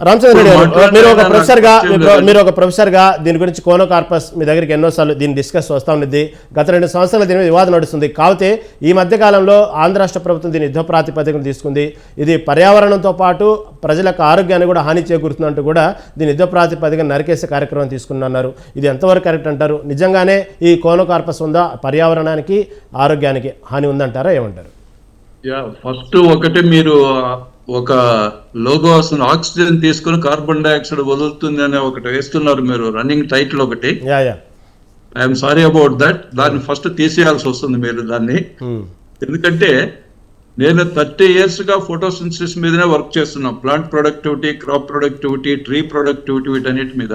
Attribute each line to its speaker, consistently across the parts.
Speaker 1: రామచంద్ర రెడ్డి మీరు ఒక
Speaker 2: నాకు
Speaker 1: ప్రొఫెసర్గా
Speaker 2: పరిచయం
Speaker 1: మీ ప్రొ-
Speaker 2: లేదు.
Speaker 1: మీరు ఒక ప్రొఫెసర్గా దీని గురించి కోనో కార్పస్ మీ దగ్గరికి ఎన్నోసార్లు దీన్ని డిస్కస్ వస్తా ఉన్నది. గత రెండు సంవత్సరాల దీని మీద వివాదం నడుస్తుంది. కాకపోతే ఈ మధ్య కాలంలో ఆంధ్ర రాష్ట్ర ప్రభుత్వం దీన్ని యుద్ధ ప్రాతిపదికన తీసుకుంది. ఇది పర్యావరణంతో పాటు ప్రజలకు ఆరోగ్యాన్ని కూడా హాని చేకూరుతుందంటూ కూడా దీని యుద్ధ ప్రాతిపదికన నరికేసే కార్యక్రమం తీసుకున్నారు ఇది ఎంతవరకు కరెక్ట్ అంటారు? నిజంగానే ఈ కోనో కార్పస్ ఉందా? పర్యావరణానికి ఆరోగ్యానికి హాని ఉందంటారా? ఏమంటారు?
Speaker 2: ఫస్ట్ ఒకటి మీరు ఒక లోగో వస్తుంది ఆక్సిజన్ తీసుకుని కార్బన్ డైఆక్సైడ్ వదులుతుంది అనే ఒకటి వేస్తున్నారు మీరు రన్నింగ్ టైటిల్ ఒకటి. I'm sorry about that. దాన్ని ఫస్ట్ తీసేయాల్సి వస్తుంది మీరు దాన్ని. ఎందుకంటే నేను థర్టీ ఇయర్స్గా ఫోటోసిన్సిస్ మీదనే వర్క్ చేస్తున్నా. Plant productivity crop productivity tree productivity వీటన్నిటి మీద.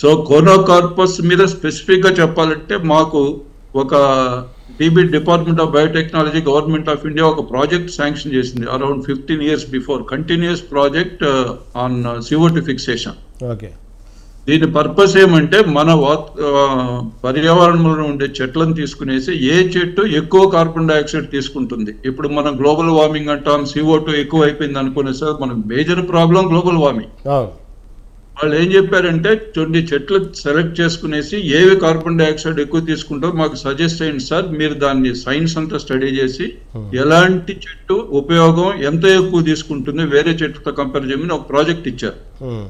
Speaker 2: సో కోనోకార్పస్ మీద స్పెసిఫిక్గా చెప్పాలంటే మాకు ఒక D B department of biotechnology government of India ఒక ప్రాజెక్ట్ శాంక్షన్ చేసింది around fifteen years before continuous project on C O two fixation
Speaker 1: okay
Speaker 2: దీని పర్పస్ ఏమంటే మన వాత్ ఆ, పర్యావరణంలో ఉండే చెట్లను తీసుకునేసి ఏ చెట్టు ఎక్కువ కార్బన్ డైఆక్సైడ్ తీసుకుంటుంది. ఇప్పుడు మనం గ్లోబల్ వార్మింగ్ అంటాం సిఓ టూ ఎక్కువ అయిపోయింది అనుకునే సార్ మనకు మేజర్ ప్రాబ్లం గ్లోబల్ వార్మింగ్ వాళ్ళు ఏం చెప్పారంటే కొన్ని చెట్లు సెలెక్ట్ చేసుకునేసి ఏవి కార్బన్ డైఆక్సైడ్ ఎక్కువ తీసుకుంటారో మాకు సజెస్ట్ చేయండి సార్. మీరు దాన్ని సైన్స్ అంతా స్టడీ చేసి ఎలాంటి చెట్టు ఉపయోగం ఎంత ఎక్కువ తీసుకుంటుంది వేరే చెట్టుతో కంపేర్ చేయమని ఒక ప్రాజెక్ట్ ఇచ్చారు.
Speaker 1: ఉమ్,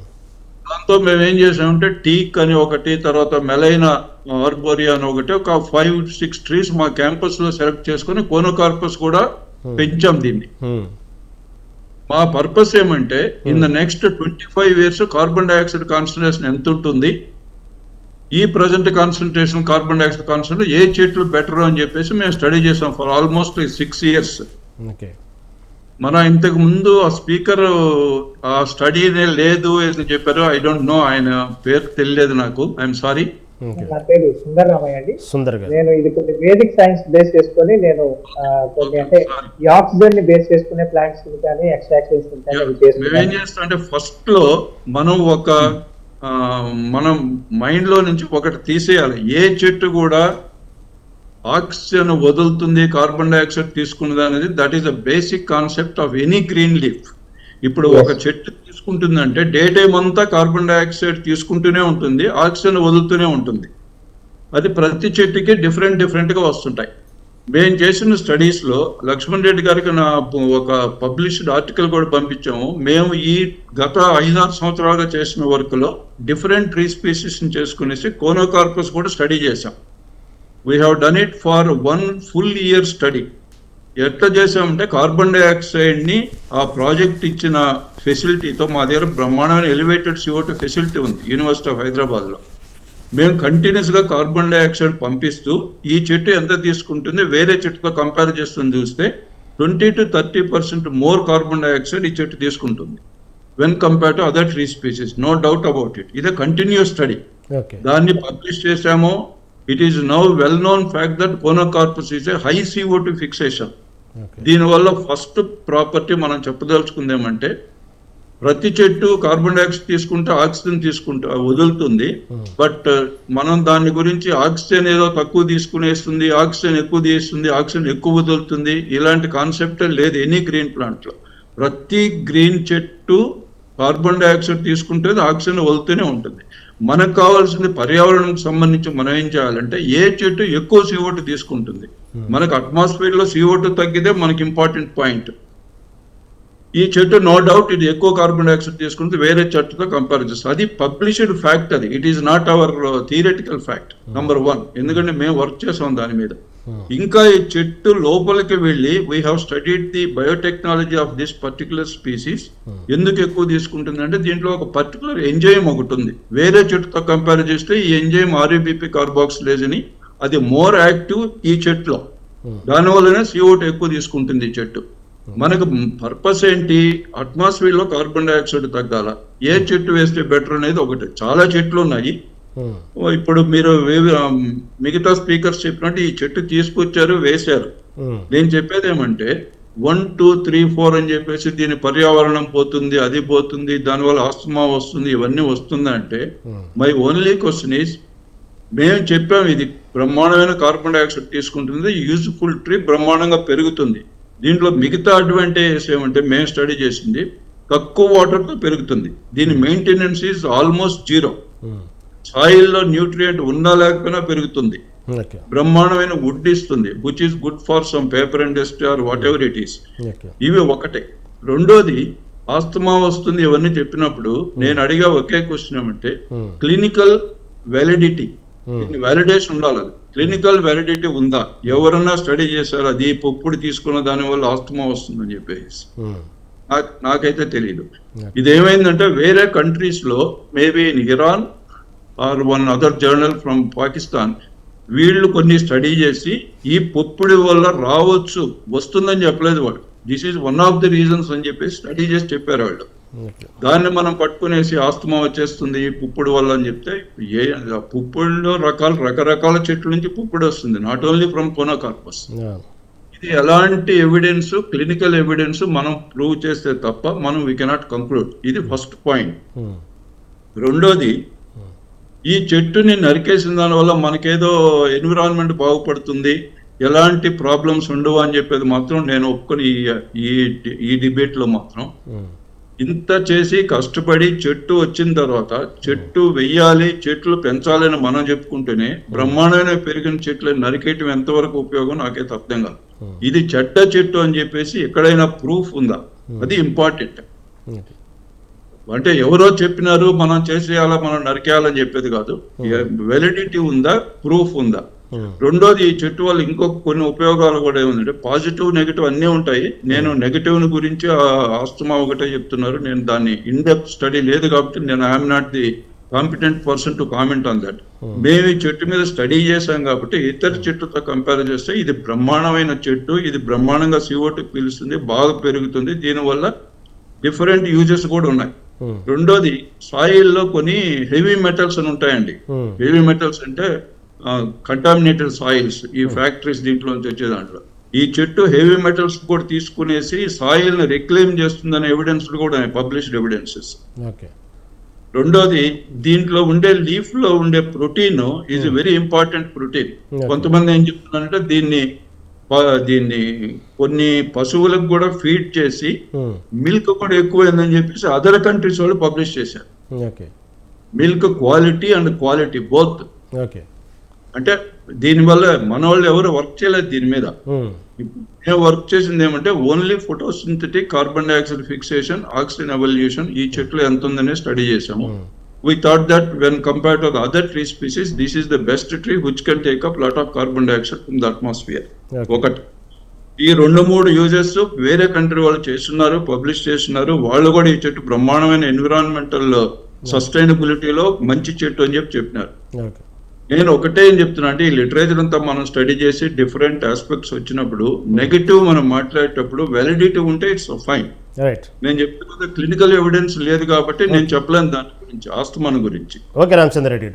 Speaker 2: దాంతో మేము ఏం చేసామంటే టీక్ అని ఒకటి తర్వాత మెలైన ఆర్బోరియా అని ఒకటి ఒక ఫైవ్ సిక్స్ ట్రీస్ మా క్యాంపస్లో సెలెక్ట్ చేసుకుని కోనోకార్పస్ కూడా పెంచాం దీన్ని. మా పర్పస్ ఏమంటే in the next twenty five years carbon dioxide concentration ఎంత ఉంటుంది? ఈ present concentration carbon dioxide concentration ఏ చెట్లు బెటర్ అని చెప్పేసి మేము స్టడీ చేసాం for almost six years
Speaker 1: okay
Speaker 2: మన ఇంతకు ముందు ఆ స్పీకర్ ఆ స్టడీ లేదు అని చెప్పారు. ఐ డోంట్ నో ఆయన పేరు తెలియలేదు నాకు. ఐఎమ్ సారీ
Speaker 3: నా పేరు సుందరరామయ్య అండి.
Speaker 1: సుందర్ గారు.
Speaker 3: నేను ఇది కొన్ని వేదిక్ సైన్స్ బేస్ చేసుకొని నేను కొన్ని అంటే ఆక్సిజన్ని బేస్ చేసుకునే ప్లాంట్స్ కానీ ఎక్స్ట్రాక్షన్స్ కానీ
Speaker 2: అంటే ఫస్ట్లో మనం ఒక మనం మైండ్లో నుంచి ఒకటి తీసేయాలి. ఏ చెట్టు కూడా ఆక్సిజన్ వదులుతుంది కార్బన్ డైఆక్సైడ్ తీసుకున్నది అనేది that is the basic concept of any green leaf ఇప్పుడు ఒక చెట్టు ఉంటుందంటే డే టైం అంతా కార్బన్ డైఆక్సైడ్ తీసుకుంటూనే ఉంటుంది ఆక్సిజన్ వదులుతూనే ఉంటుంది. అది ప్రతి చెట్టుకి డిఫరెంట్ డిఫరెంట్గా వస్తుంటాయి. మేము చేసిన స్టడీస్లో లక్ష్మణ్ రెడ్డి గారికి నా ఒక పబ్లిష్డ్ ఆర్టికల్ కూడా పంపించాము. మేము ఈ గత ఐదారు సంవత్సరాలుగా చేసిన వర్క్లో డిఫరెంట్ ట్రీ స్పీసీస్ని చేసుకునేసి కోనోకార్పస్ కూడా స్టడీ చేశాం. We have done it for one full year study ఎట్లా చేసామంటే కార్బన్ డైఆక్సైడ్ని ఆ ప్రాజెక్ట్ ఇచ్చిన ఫెసిలిటీతో మా దగ్గర బ్రహ్మాండమైన elevated C O two facility university university of హైదరాబాద్లో మేము కంటిన్యూస్గా కార్బన్ డైఆక్సైడ్ పంపిస్తూ ఈ చెట్టు ఎంత తీసుకుంటుంది వేరే చెట్టుతో కంపేర్ చేస్తుంది చూస్తే twenty to thirty percent more carbon dioxide ఈ చెట్టు తీసుకుంటుంది when compare to other tree species no doubt about it ఇది కంటిన్యూస్ స్టడీ. దాన్ని పబ్లిష్ చేశాము. It is now well known fact that conocarpus is a high C O two fixation
Speaker 1: okay.
Speaker 2: దీనివల్ల first property మనం చెప్పదలుచుకుంది ఏమంటే ప్రతి చెట్టు carbon dioxide తీసుకుంటే ఆక్సిజన్ తీసుకుంటా వదులుతుంది. బట్ మనం దాని గురించి ఆక్సిజన్ ఏదో తక్కువ తీసుకునేస్తుంది ఆక్సిజన్ ఎక్కువ తీస్తుంది ఆక్సిజన్ ఎక్కువ వదులుతుంది ఇలాంటి కాన్సెప్ట్ లేదు ఎనీ గ్రీన్ ప్లాంట్లో ప్రతి గ్రీన్ చెట్టు కార్బన్ డైఆక్సైడ్ తీసుకుంటే ఆక్సిజన్ వదులుతూనే ఉంటుంది. మనకు కావాల్సింది పర్యావరణానికి సంబంధించి మనం ఏం చేయాలంటే ఏ చెట్టు ఎక్కువ CO2 తీసుకుంటుంది. మనకు అట్మాస్ఫియర్లో CO2 తగ్గితే మనకి ఇంపార్టెంట్ పాయింట్. ఈ చెట్టు నో డౌట్ ఇది ఎక్కువ కార్బన్ డైఆక్సైడ్ తీసుకుంటే వేరే చెట్టుతో కంపేర్ చేస్తుంది అది పబ్లిష్డ్ ఫ్యాక్ట్ అది. It is not our theoretical fact number one ఎందుకంటే మేము వర్క్ చేసాం దాని మీద. ఇంకా ఈ చెట్టు లోపలికి వెళ్ళి we have studied the biotechnology of this particular species ఎందుకు ఎక్కువ తీసుకుంటుంది అంటే దీంట్లో ఒక పర్టికులర్ ఎంజైమ్ ఒకటి ఉంది. వేరే చెట్టుతో కంపేర్ చేస్తే ఈ ఎంజైమ్ ఆర్యూబిపి కార్బాక్సిలేజ్ అని అది మోర్ యాక్టివ్ ఈ చెట్టులో. దానివల్లనే CO2 ఎక్కువ తీసుకుంటుంది ఈ చెట్టు. మనకు పర్పస్ ఏంటి? అట్మాస్ఫియర్లో కార్బన్ డైఆక్సైడ్ తగ్గాల? ఏ చెట్టు వేస్తే బెటర్ అనేది ఒకటి. చాలా చెట్లు ఉన్నాయి. ఓ, ఇప్పుడు మీరు మిగతా స్పీకర్స్ చెప్పినట్టు ఈ చెట్టు తీసుకొచ్చారు వేశారు.
Speaker 1: ఉమ్,
Speaker 2: నేను చెప్పేది ఏమంటే వన్ టూ త్రీ ఫోర్ అని చెప్పేసి దీని పర్యావరణం పోతుంది అది పోతుంది దానివల్ల ఆస్తమా వస్తుంది ఇవన్నీ వస్తుంది అంటే
Speaker 1: um,
Speaker 2: my only question is మేము చెప్పాం ఇది బ్రహ్మాండమైన కార్బన్ డైఆక్సైడ్ తీసుకుంటుంది యూజ్ఫుల్ ట్రీ బ్రహ్మాండంగా పెరుగుతుంది. దీంట్లో మిగతా అడ్వాంటేజెస్ ఏమంటే మేము స్టడీ చేసింది తక్కువ వాటర్తో పెరుగుతుంది. దీని మెయింటెనెన్స్ ఈజ్ ఆల్మోస్ట్ జీరో. సాయిల్లో న్యూట్రియంట్ ఉన్నా లేకపోయినా పెరుగుతుంది. బ్రహ్మాండమైన వుడ్ ఇస్తుంది which is good for some paper industry or whatever it is ఇవి ఒకటే. రెండోది ఆస్తమా వస్తుంది ఇవన్నీ చెప్పినప్పుడు నేను అడిగా ఒకే క్వశ్చన్ ఏమంటే. Clinical validity
Speaker 1: Hmm.
Speaker 2: వ్యాలిడేషన్ ఉండాలి అది. క్లినికల్ వ్యాలిడిటీ ఉందా? ఎవరన్నా స్టడీ చేశారు? అది పొప్పుడు తీసుకున్న దాని వల్ల ఆస్తమా వస్తుందని చెప్పేసి. నాకు నాకైతే తెలియదు
Speaker 1: Okay.
Speaker 2: ఇది ఏమైందంటే వేరే కంట్రీస్లో maybe in Iran or one other journal from Pakistan వీళ్ళు కొన్ని స్టడీ చేసి ఈ పొప్పుడు వల్ల రావచ్చు వస్తుందని చెప్పలేదు వాళ్ళు. This is one of the reasons అని చెప్పి స్టడీ చేసి చెప్పారు వాళ్ళు. దాన్ని మనం పట్టుకునేసి ఆస్తమా వచ్చేస్తుంది పుప్పుడు వల్ల అని చెప్తే ఏ పుప్పుడులో రకాల రకరకాల చెట్ల నుంచి పుప్పుడు వస్తుంది నాట్ ఓన్లీ ఫ్రమ్ కోనోకార్పస్. ఇది ఎలాంటి ఎవిడెన్స్ క్లినికల్ ఎవిడెన్స్ మనం ప్రూవ్ చేస్తే తప్ప మనం వీ కెనాట్ కంక్లూడ్ ఇది ఫస్ట్ పాయింట్
Speaker 1: ఉమ్.
Speaker 2: రెండోది ఈ చెట్టుని నరికేసిన దానివల్ల మనకేదో ఎన్విరాన్మెంట్ బాగుపడుతుంది ఎలాంటి ప్రాబ్లమ్స్ ఉండవు అని చెప్పేది మాత్రం నేను ఒప్పుకొని ఈ- ఈ ఈ డిబేట్లో మాత్రం
Speaker 1: ఉమ్.
Speaker 2: ఇంత చేసి కష్టపడి చెట్టు వచ్చిన తర్వాత చెట్టు వెయ్యాలి చెట్లు పెంచాలని మనం చెప్పుకుంటేనే బ్రహ్మాండమైన పెరిగిన చెట్లు నరికేయటం ఎంతవరకు ఉపయోగం నాకైతే అర్థం కాదు. ఇది చెడ్డ చెట్టు అని చెప్పేసి ఎక్కడైనా ప్రూఫ్ ఉందా? అది ఇంపార్టెంట్. అంటే ఎవరో చెప్పినారు మనం చేసేయాలా మనం నరికేయాలని చెప్పేది కాదు. వెలిడిటీ ఉందా? ప్రూఫ్ ఉందా. రెండోది ఈ చెట్టు వల్ల ఇంకొక కొన్ని ఉపయోగాలు కూడా ఏముందంటే పాజిటివ్ నెగిటివ్ అన్నీ ఉంటాయి. నేను నెగిటివ్ గురించి ఆ ఆస్తమా ఒకటే చెప్తున్నారు. నేను దాన్ని ఇన్ డెప్త్ స్టడీ లేదు కాబట్టి నేను I'm not the competent person to comment on that మేము ఈ చెట్టు మీద స్టడీ చేశాం కాబట్టి ఇతర చెట్టుతో కంపేర్ చేస్తే ఇది బ్రహ్మాండమైన చెట్టు ఇది బ్రహ్మాండంగా CO2 పీలుస్తుంది బాగా పెరుగుతుంది. దీనివల్ల డిఫరెంట్ యూజెస్ కూడా ఉన్నాయి. రెండోది సాయిల్లో కొన్ని హెవీ మెటల్స్ అని ఉంటాయండి. హెవీ మెటల్స్ అంటే కంటామినేటెడ్ సాయిల్స్ ఈ ఫ్యాక్టరీస్ దీంట్లో నుంచి వచ్చే దాంట్లో ఈ చెట్టు హెవీ మెటల్స్ కూడా తీసుకునేసి సాయిల్ని రిక్లెయిమ్ చేస్తుందనే ఎవిడెన్స్ కూడా పబ్లిష్డ్ ఎవిడెన్సెస్ రెండోది దీంట్లో ఉండే లీఫ్లో ఉండే protein is very important protein. కొంతమంది ఏం చెప్తున్నారంటే దీన్ని దీన్ని కొన్ని పశువులకు కూడా ఫీడ్ చేసి. మిల్క్ కూడా ఎక్కువైందని చెప్పేసి అదర్ కంట్రీస్ వాళ్ళు పబ్లిష్ చేశారు.
Speaker 1: Okay
Speaker 2: milk quality and quality both
Speaker 1: okay
Speaker 2: అంటే దీనివల్ల మన వాళ్ళు ఎవరు వర్క్ చేయలేదు దీని మీద. మేము వర్క్ చేసింది ఏమంటే only photosynthetic carbon dioxide fixation oxygen evolution ఈ చెట్లు ఎంత ఉందనే స్టడీ చేసాము that when compared to the other tree species, this is the best tree which can take up lot of carbon dioxide from the atmosphere.
Speaker 1: Okay.
Speaker 2: ఒకటి. ఈ రెండు మూడు uses వేరే కంట్రీ వాళ్ళు చేస్తున్నారు పబ్లిష్ చేస్తున్నారు. వాళ్ళు కూడా ఈ చెట్టు బ్రహ్మాండమైన ఎన్విరాన్మెంటల్ సస్టైనబిలిటీలో మంచి చెట్టు అని చెప్పి చెప్పినారు. నేను ఒకటే ఏం చెప్తున్నా అంటే ఈ లిటరేచర్ అంతా మనం స్టడీ చేసి డిఫరెంట్ ఆస్పెక్ట్స్ వచ్చినప్పుడు నెగటివ్ మనం మాట్లాడేటప్పుడు వ్యాలిడిటీ ఉంటే ఇట్స్ ఫైన్ నేను చెప్తున్నది క్లినికల్ ఎవిడెన్స్ లేదు కాబట్టి నేను చెప్పలేను దాని గురించి ఆస్తమాన్ గురించి.
Speaker 1: ఓకే రామచంద్ర రెడ్డి